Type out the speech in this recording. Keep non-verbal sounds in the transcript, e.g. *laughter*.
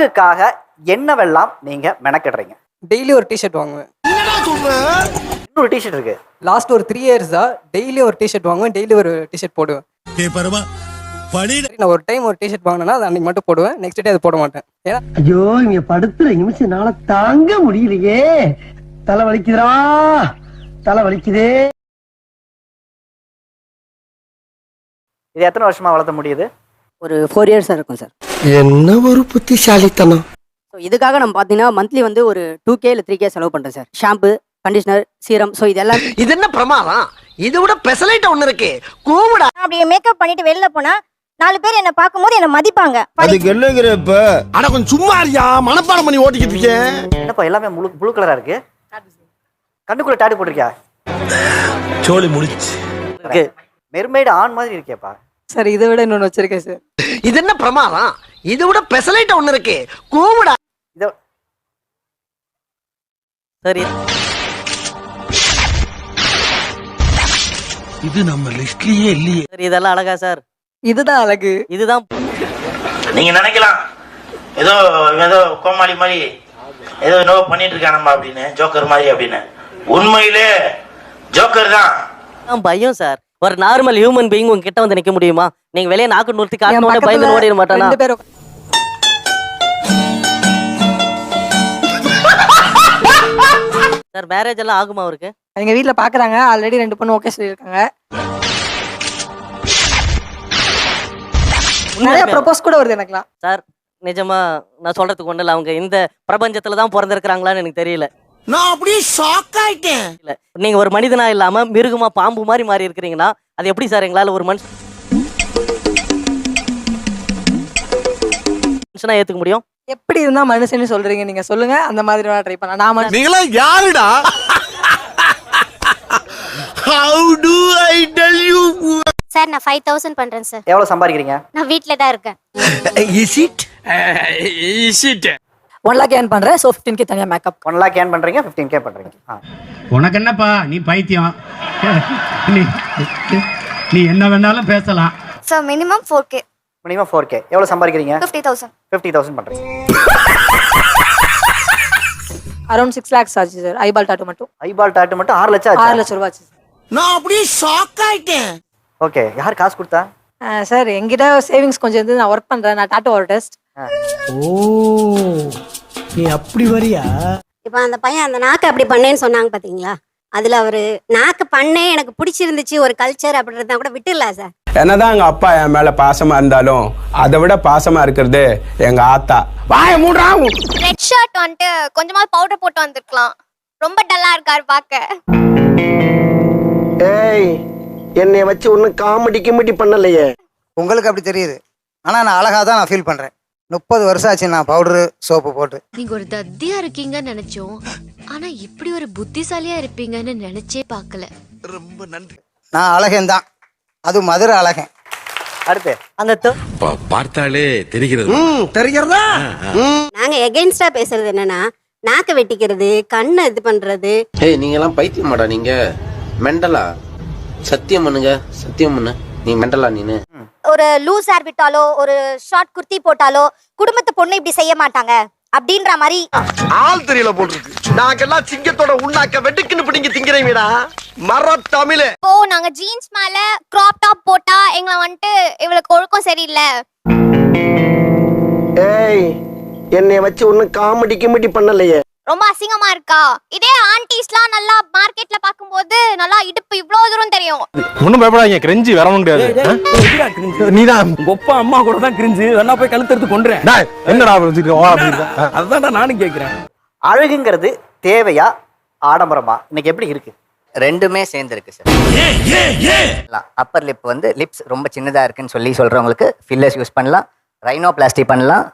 அழகுக்காக என்னவெல்லாம் நீங்க மெனக்கிடுறீங்க? டெய்லி ஒரு டிஷர்ட் வாங்குவேன். இன்னொரு டிஷர்ட் இருக்கு. லாஸ்ட் ஒரு த்ரீ இயர்ஸா டெய்லி ஒரு டிஷர்ட் வாங்குவேன் டெய்லி ஒரு டிஷர்ட் போடுவேன். நான் ஒரு டைம் ஒரு டிஷர்ட் வாங்கினேன்னா அது அன்னைக்கு மட்டும் போடுவேன் நெக்ஸ்ட் டே அது போட மாட்டேன். ஏன்னா ஐயோ இங்க படுத்துற நிமிஷம் என்னால தாங்க முடியலையே. தலை வலிக்குதுடா. தலை வலிக்குதே. இது எத்தனை வருஷமா வளர்த்த முடியுது? ஒரு ஃபோர் இயர்ஸாக இருக்கும் சார் என்ன ஒரு புத்திசாலித்தனம். ஸோ இதுக்காக நம்ம பார்த்தீங்கன்னா மந்த்லி வந்து ஒரு டூ கே இல்லை த்ரீ கே செலவு பண்ணுறேன் sir shampoo conditioner serum so இதெல்லாம் இது என்ன பிரமாதம்? இதை விட பெசலைட் ஒண்ணு இருக்கு. கூவிடா. நான் அப்படி மேக்கப் பண்ணிட்டு வெளில போனா நாலு பேர் என்ன பார்க்கும்போது என்ன மதிப்பாங்க. அதுக்கு என்னங்கிற இப்ப? அட கொஞ்சம் சும்மா இருக்கியா மனப்பாடம் பண்ணி ஓட்டிக்கிட்டு இருக்கேன் என்னப்பா எல்லாமே முழு ப்ளூ கலரா இருக்கு? கண்ணுக்குள்ள டாடி போட்டிருக்கியா? சோழி முடிச்சு மெர்மைடு ஆண் மாதிரி இருக்கேப்பா. சார் இதை விட இன்னொன்று வச்சிருக்கேன் சார். இது என்ன பிரமாதம்? இதை விட பெசலைட் ஒண்ணு இருக்கு. கூவிடா. இத. சரி இது நம்ம லிஸ்ட்லயே இல்லையே. சரி இதெல்லாம் அழகா சார். இதுதான் அழகு. இதுதான் நீங்க நினைக்கலாம். ஏதோ ஏதோ கோமாளி மாதிரி ஏதோ என்னவோ பண்ணிட்டு இருக்கானம்மா அப்படின்னு ஜோக்கர் மாதிரி அப்படின்னு. உண்மையிலே ஜோக்கர் தான். தான் பயம் சார். ஒரு நார்மல் ஹியூமன் பீயிங் உங்ககிட்ட வந்து நிக்க முடியுமா? நீங்க வெளியே நாக்கு காட்டணும் பக்கத்துல பயந்து ஓடிட மாட்டானா? ரெண்டு பேரும். சார் மேரேஜ் எல்லாம் ஆகுமா அவருக்கு? எங்க வீட்ல பாக்குறாங்க. ஆல்ரெடி ரெண்டு பொண்ணு ஓகே சொல்லியிருக்காங்க. நிறைய ப்ரப்போஸ் கூட வருது எனக்குலாம் சார் நிஜமா நான் சொல்றதுக்கு ஒண்ணு இல்ல அவங்க இந்த பிரபஞ்சத்துல தான் பிறந்திருக்கிறாங்களான்னு எனக்கு தெரியல. நான் அப்படியே ஷாக் ஆயிட்டேன். இல்ல நீங்க ஒரு மனிதனா இல்லாம மிருகமா பாம்பு மாதிரி மாறி இருக்கிறீங்கன்னா அது எப்படி சார் எங்களால ஒரு மனுஷன் மனுஷனா ஏத்துக்க முடியும்? எப்படி இருந்தா மனுஷன்னு சொல்றீங்க நீங்க? சொல்லுங்க அந்த மாதிரி நான் ட்ரை பண்ணலாம். நான் மனுஷன் நீங்களா யாருடா? How do I tell you sir நான் ஃபைவ் தௌசண்ட் பண்றேன் சார். எவ்வளவு சம்பாதிக்கிறீங்க? நான் வீட்ல தான் இருக்கேன். *laughs* Is it *laughs* one lakh earn பண்றேன் ஸோ ஃபிஃப்டீன் கே தனியா மேக்கப் ஒன் லேக் ஏன் பண்றீங்க ஃபிஃப்டீன் கே பண்றீங்க. ஆ. உனக்கு என்னப்பா நீ பைத்தியம். நீ நீ என்ன வேணாலும் பேசலாம். Sir minimum four K minimum four K எவ்வளவு சம்பாதிக்கிறீங்க? ஃபிஃப்டி தௌசண்ட் ஃபிஃப்டி தௌசண்ட் பண்றீங்க. அரௌண்ட் சிக்ஸ் லேக்ஸ் ஆச்சு சார் ஐபால் டாட்டு மட்டும். ஐபால் டாட்டு மட்டும் ஆறு லட்சம் ஆறு லட்சம் ரூபாய் ஆச்சு நான் அப்படியே ஷாக் ஆயிட்டேன். ஓகே யார் காசு கொடுத்தா? சார் என்கிட்ட சேவிங்ஸ் கொஞ்சம் இருந்து நான் ஒர்க் பண்றேன். நான் டாட்டோ ஆர்டிஸ்ட் ஓ நீ அப்படி வரியா? இப்போ அந்த பையன் அந்த நாக்கு அப்படி பண்ணேன்னு சொன்னாங்க பாத்தீங்களா? அதுல அவரு நாக்கு பண்ணே எனக்கு பிடிச்சிருந்துச்சு ஒரு கல்ச்சர் அப்படின்றத கூட விட்டுடலாம் சார் என்னதான் எங்க அப்பா என் மேல பாசமா இருந்தாலும் அதை விட பாசமா இருக்கிறது எங்க ஆத்தா. வாய மூடுறா ரெட் ஷர்ட் வந்துட்டு கொஞ்சமா பவுடர் போட்டு வந்திருக்கலாம். ரொம்ப டல்லா இருக்காரு பார்க்க. ஏய் என்னைய வச்சு ஒன்னும் காமெடி கிமெடி பண்ணலையே. உங்களுக்கு அப்படி தெரியுது. ஆனா நான் அழகா தான் நான் ஃபீல் பண்றேன். முப்பது வருஷம் ஆச்சு நான் பவுடரு சோப்பு போட்டு. நீங்க ஒரு தத்தியா இருக்கீங்கன்னு நினைச்சோம். ஆனா இப்படி ஒரு புத்திசாலியா இருப்பீங்கன்னு நினைச்சே பார்க்கல. ரொம்ப நன்றி. நான் அழகன் தான். அது மதுரை அழகன். அடுத்து அந்த தொ- பார்த்தாலே தெரிகிறது. தெரிகிறதா? நாங்க எகென்ஸ்டா பேசுறது என்னன்னா நாக்கு வெட்டிக்கிறது கண்ணை இது பண்றது. ஏய் நீங்க எல்லாம் பைத்தியமாடா நீங்க. மெண்டலா? சத்தியம் பண்ணுங்க சத்தியம் பண்ணு. நீ மெண்டலா நீனு. ஒரு லூஸ் ஹேர் விட்டாலோ ஒரு ஷார்ட் குர்த்தி போட்டாலோ குடும்பத்து பொண்ணு இப்படி செய்ய மாட்டாங்க. அப்படின்ற மாதிரி ஆள் தெரியல போட்டுருக்கு நாங்கெல்லாம் சிங்கத்தோட உண்ணாக்க வெட்டுக்குன்னு பிடிங்க திங்கிறீங்கடா மர தமிழே. இப்போ நாங்க ஜீன்ஸ் மேல கிராப் டாப் போட்டா எங்களை வந்துட்டு இவளுக்கு ஒழுக்கம் சரியில்லை. ஏய் என்னைய வச்சு ஒன்னும் காமெடி கிமெடி பண்ணலையே. ரொம்ப அசிங்கமா இருக்கா? இதே ஆன்டிஸ்லாம் நல்லா மார்க்கெட்ல பாக்கும்போது நல்லா இடுப்பு இவ்ளோ தூரம் தெரியும். ஒண்ணும் பயப்படாதீங்க கிரெஞ்சி வரவும் முடியாது நீதான். ஒப்பா அம்மா கூட தான் கிரிஞ்சு. வேணா போய் கழுத்தெடுத்து கொண்டுறேன் டேய், என்னடா வச்சுக்கிட்டு வா அப்படி இருக்க? அதுதான் நானும் கேட்கிறேன் அழகுங்கிறது தேவையா ஆடம்பரமா? இன்னைக்கு எப்படி இருக்கு? ரெண்டுமே சேர்ந்துருக்கு சார் அப்பர் லிப் வந்து லிப்ஸ் ரொம்ப சின்னதா இருக்குன்னு சொல்லி சொல்றவங்களுக்கு ஃபில்லர்ஸ் யூஸ் பண்ணலாம். ரைனோ பிளாஸ்டி பண்ணலாம்